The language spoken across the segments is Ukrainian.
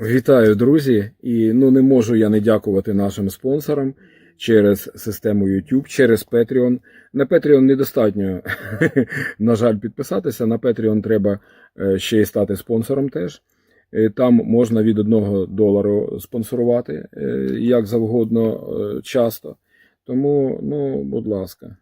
Вітаю, друзі! І ну не можу я не дякувати нашим спонсорам через систему YouTube, через Patreon. На Patreon недостатньо, на жаль, підписатися. На Patreon треба е, ще й стати спонсором теж. Е, Там можна від 1 долару спонсорувати е, як завгодно часто. Тому, ну, будь ласка.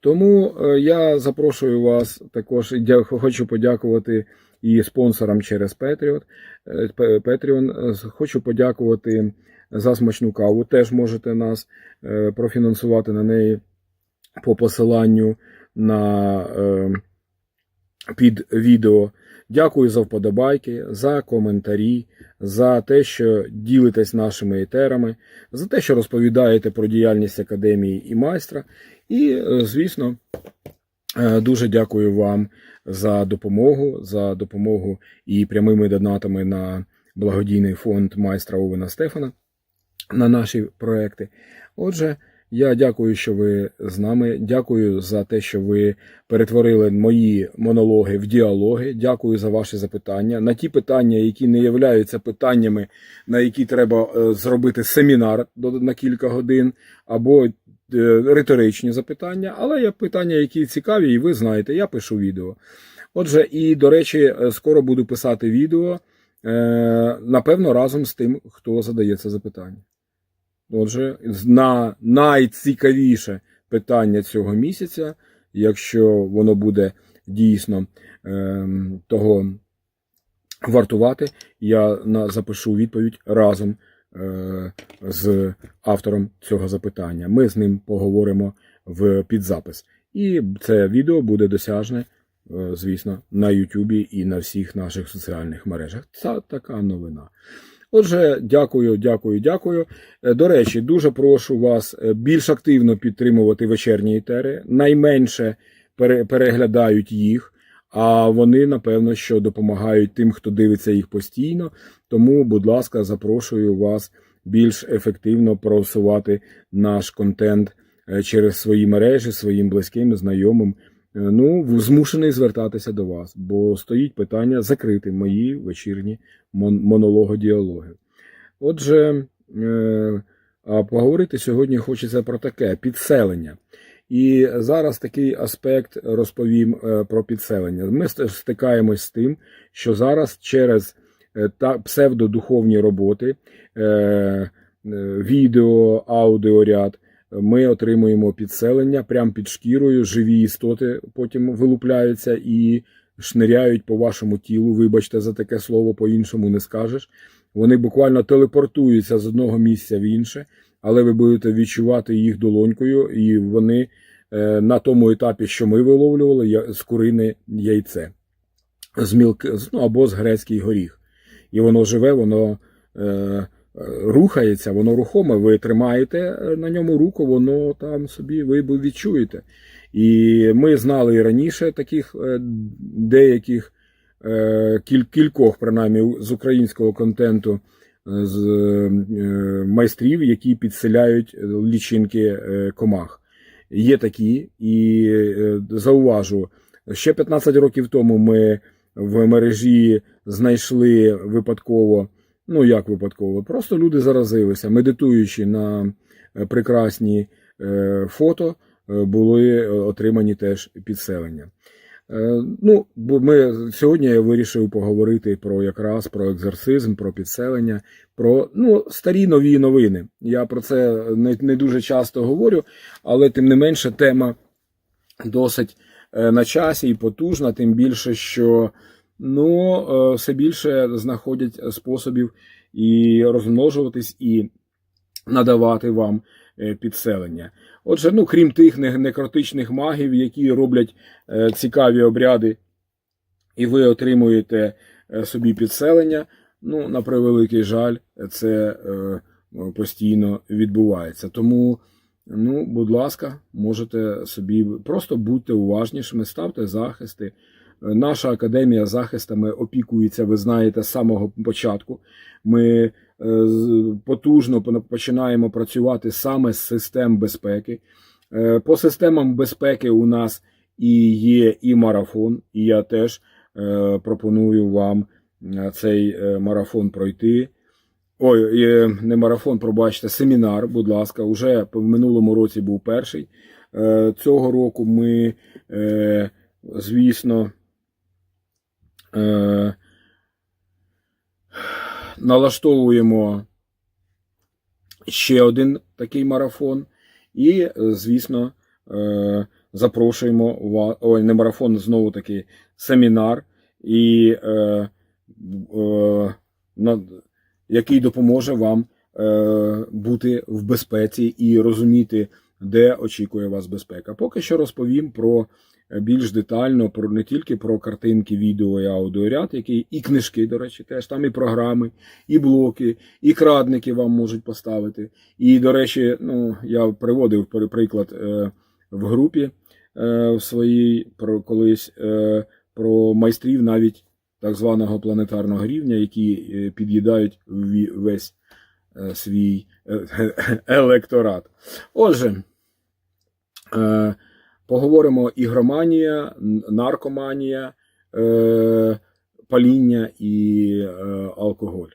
Тому я запрошую вас також і хочу подякувати і спонсорам через Patreon. Е, Patreon. Е, Хочу подякувати за смачну каву. Теж можете нас е, профінансувати на неї по посиланню на е, під відео. Дякую за вподобайки, за коментарі, за те, що ділитесь нашими етерами, за те, що розповідаєте про діяльність академії і майстра. І, е, звісно, е, дуже дякую вам за допомогу, за допомогу і прямими донатами на благодійний фонд майстра Овена Стефана на наші проекти. Отже, я дякую, що ви з нами. Дякую за те, що ви перетворили мої монологи в діалоги. Дякую за ваші запитання. На ті питання, які не являються питаннями, на які треба е, зробити семінар на кілька годин, або е, риторичні запитання, але є питання, які цікаві, і ви знаєте, я пишу відео. Отже, і до речі, е, скоро буду писати відео, е, напевно, разом з тим, хто задає це запитання. Отже, на найцікавіше питання цього місяця, якщо воно буде дійсно ем, того вартувати, я запишу відповідь разом е, з автором цього запитання. Ми з ним поговоримо в підзапис. І це відео буде досяжне, е, звісно, на Ютубі і на всіх наших соціальних мережах. Це така новина. Отже, дякую, дякую, дякую. Е, До речі, дуже прошу вас е, більш активно підтримувати вечірні етери. Найменше переглядають їх, а вони, напевно, що допомагають тим, хто дивиться їх постійно. Тому, будь ласка, запрошую вас більш ефективно просувати наш контент е, через свої мережі, своїм близьким, знайомим. Е, Ну, змушений звертатися до вас, бо стоїть питання закрити мої вечірні мон- монологи-діалоги. Отже, е, поговорити сьогодні хочеться про таке підселення. І зараз такий аспект розповім про підселення. Ми ст- стикаємось з тим, що зараз через та псевдодуховні роботи, е, е, відео, аудіоряд, ми отримуємо підселення прямо під шкірою, живі істоти потім вилупляються і шниряють по вашому тілу. Вибачте за таке слово, по-іншому не скажеш. Вони буквально телепортуються з одного місця в інше, але ви будете відчувати їх долонькою, і вони е, на тому етапі, що ми виловлювали, з курине яйце з мілк, з- ну, або з грецький горіх. І воно живе, воно е, рухається, воно рухоме. Ви тримаєте е, на ньому руку, воно там собі ви відчуєте. І ми знали і раніше таких е, деяких е, кіль, кількох, принаймні, з українського контенту. З майстрів, які підселяють лічинки комах. Є такі, і зауважу, ще 15 років тому ми в мережі знайшли випадково, ну як випадково, просто люди заразилися, медитуючи на е, прекрасні е, фото, е, були отримані теж підселення. Ну, бо ми сьогодні я вирішив поговорити про якраз про екзорцизм, про підселення, про ну, старі нові новини. Я про це не, не дуже часто говорю, але тим не менше тема досить на часі і потужна, тим більше, що ну, все більше знаходять способів і розмножуватись, і надавати вам е, підселення. Отже, ну, крім тих некротичних магів, які роблять е, цікаві обряди, і ви отримуєте собі підселення, ну, на превеликий жаль, це постійно відбувається. Тому, ну, будь ласка, можете собі просто будьте уважнішими, ставте захисти. Наша академія захистами опікується, ви знаєте, з самого початку. Ми е, потужно починаємо працювати саме з систем безпеки. Е, По системам безпеки у нас і є і марафон, і я теж е, пропоную вам цей марафон пройти. Ой, не марафон, пробачте, семінар, будь ласка, уже в минулому році був перший. Цього року ми, звісно, е, налаштовуємо ще один такий марафон. І, звісно, е, запрошуємо ой, не марафон, знову таки семінар, і, е, е, на- який допоможе вам е, бути в безпеці і розуміти, де очікує вас безпека. Поки що розповім про більш детально про не тільки про картинки, відео і аудіоряд, які і книжки, до речі, теж там і програми, і блоки, і крадники вам можуть поставити. І, до речі, ну я приводив приклад е, в групі е, в своїй про колись е, про майстрів навіть так званого планетарного рівня, які е, під'їдають весь е, свій е, електорат. Отже, е, поговоримо ігроманія, наркоманія, е, паління і е, алкоголь.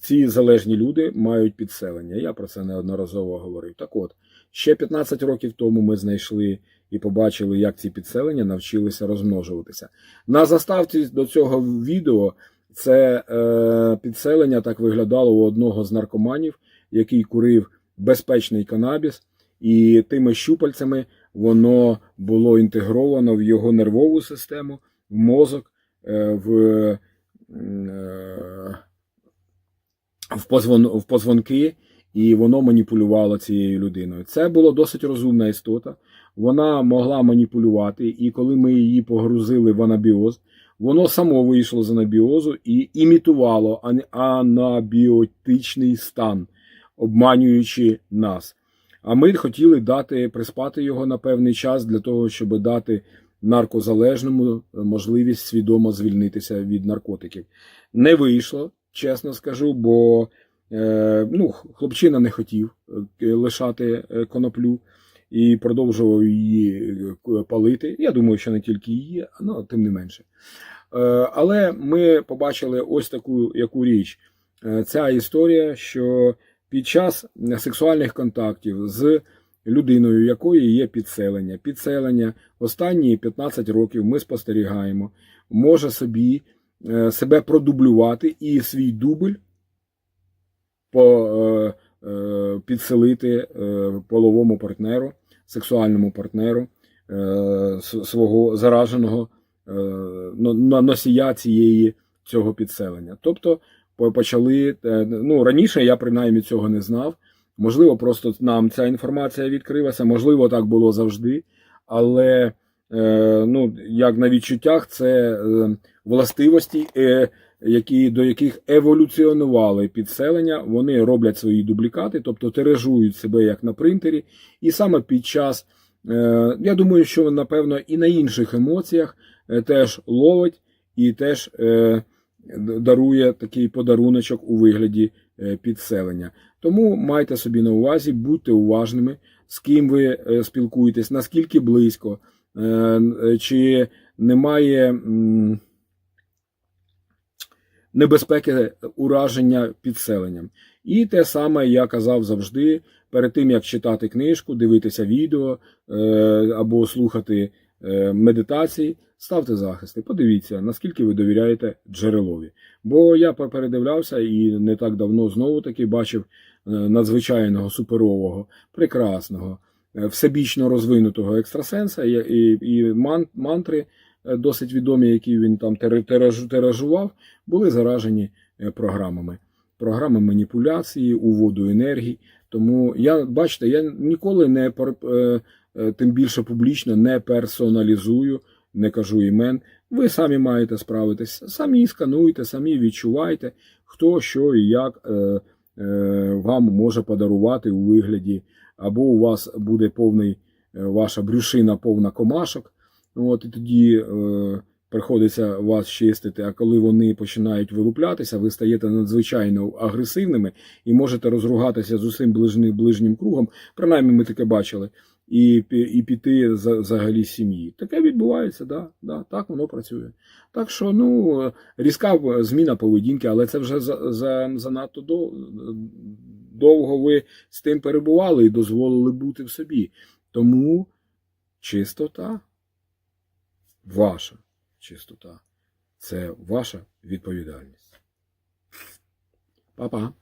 Ці залежні люди мають підселення. Я про це неодноразово говорив. Так от, ще 15 років тому ми знайшли і побачили, як ці підселення навчилися розмножуватися. На заставці до цього відео це е, підселення так виглядало у одного з наркоманів, який курив безпечний канабіс, і тими щупальцями воно було інтегровано в його нервову систему, в мозок, е, в, е, в, позвон, в позвонки, і воно маніпулювало цією людиною. Це була досить розумна істота. Вона могла маніпулювати, і коли ми її погрузили в анабіоз, воно само вийшло з анабіозу і імітувало анабіотичний стан, обманюючи нас. А ми хотіли дати приспати його на певний час для того, щоб дати наркозалежному можливість свідомо звільнитися від наркотиків. Не вийшло, чесно скажу, бо е, ну, хлопчина не хотів е, лишати е, коноплю і продовжував її е, палити. Я думаю, що не тільки її, але тим не менше. Е, Але ми побачили ось таку яку річ. Е, Ця історія, що під час сексуальних контактів з людиною, якої є підселення, підселення останні 15 років ми спостерігаємо, може собі е, себе продублювати і свій дубль по, е, е, підселити половому партнеру, сексуальному партнеру свого зараженого носія цієї цього підселення. Тобто почали е, ну раніше я принаймні цього не знав. Можливо, просто нам ця інформація відкрилася, можливо, так було завжди, але е, ну, як на відчуттях, це е, властивості, які, до яких еволюціонували підселення, вони роблять свої дублікати, тобто тиражують себе як на принтері, і саме під час, я думаю, що напевно і на інших емоціях теж ловить і теж дарує такий подаруночок у вигляді е, підселення. Тому майте собі на увазі, будьте уважними, з ким ви е, спілкуєтесь, наскільки близько, е, чи немає небезпеки ураження підселенням. І те саме я казав завжди, перед тим як читати книжку, дивитися відео або слухати е, медитації, ставте захисти. Подивіться, наскільки ви довіряєте джерелові. Бо я передивлявся і не так давно знову таки бачив е, надзвичайного суперового, прекрасного, е, всебічно розвинутого екстрасенса і, і, і ман, мантри, досить відомі, які він там тиражував, були заражені програмами. Програми маніпуляції, уводу енергії. Тому я бачите, я ніколи не тим більше публічно не персоналізую, не кажу імен. Ви самі маєте справитись, самі скануйте, самі відчувайте, хто що і як е, е, вам може подарувати у вигляді, або у вас буде повний е, ваша брюшина повна комашок. От і тоді е, приходиться вас чистити. А коли вони починають вилуплятися, ви стаєте надзвичайно агресивними і можете розругатися з усім ближнім, ближнім кругом. Принаймні, ми таке бачили. І, і піти за- взагалі сім'ї. Таке відбувається, да, да, так воно працює. Так що, ну, різка зміна поведінки, але це вже за, за, довго ви з тим перебували і дозволили бути в собі. Тому чистота, ваша чистота, це ваша відповідальність. Па-па.